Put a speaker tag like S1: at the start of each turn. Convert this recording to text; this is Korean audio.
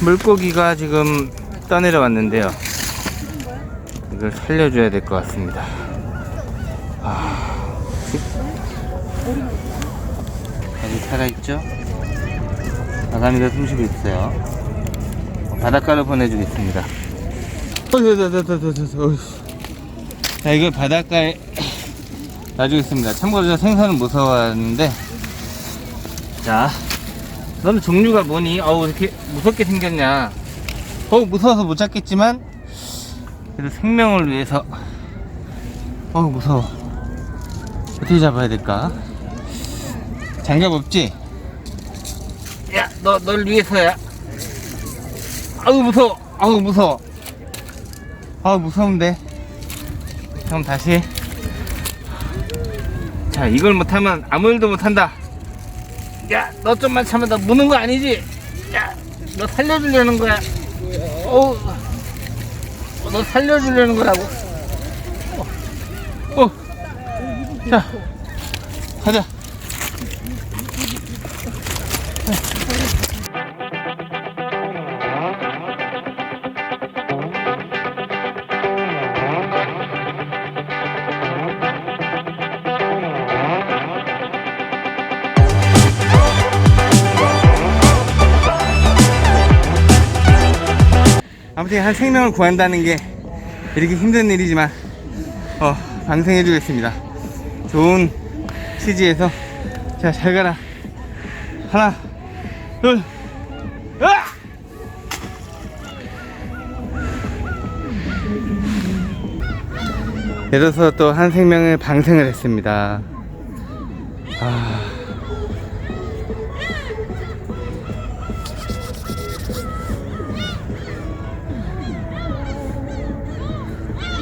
S1: 물고기가 지금 떠내려왔는데요. 이걸 살려줘야 될 것 같습니다. 아, 아직 살아있죠? 아가미가 숨쉬고 있어요. 바닷가로 보내주겠습니다. 어이구저저저저저 자, 이걸 바닷가에 놔주겠습니다. 참고로 저 생선은 무서워하는데, 자, 너는 종류가 뭐니? 어우, 이렇게 무섭게 생겼냐? 어우, 무서워서 못 잡겠지만, 그래도 생명을 위해서, 어우, 무서워. 어떻게 잡아야 될까? 장갑 없지? 야, 너, 널 위해서야. 아우, 무서워. 아우, 무서워. 아우, 무서운데. 그럼 다시. 자, 이걸 못하면 아무 일도 못한다. 야, 너 좀만 참아. 너 무는 거 아니지? 야, 너 살려주려는 거야. 어우, 너 살려주려는 거라고. 어, 어. 자, 가자. 아무튼 한 생명을 구한다는 게 이렇게 힘든 일이지만 어 방생해 주겠습니다. 좋은 취지에서 자 잘 가라. 하나 둘 으악! 이래서 또 한 생명을 방생을 했습니다. 아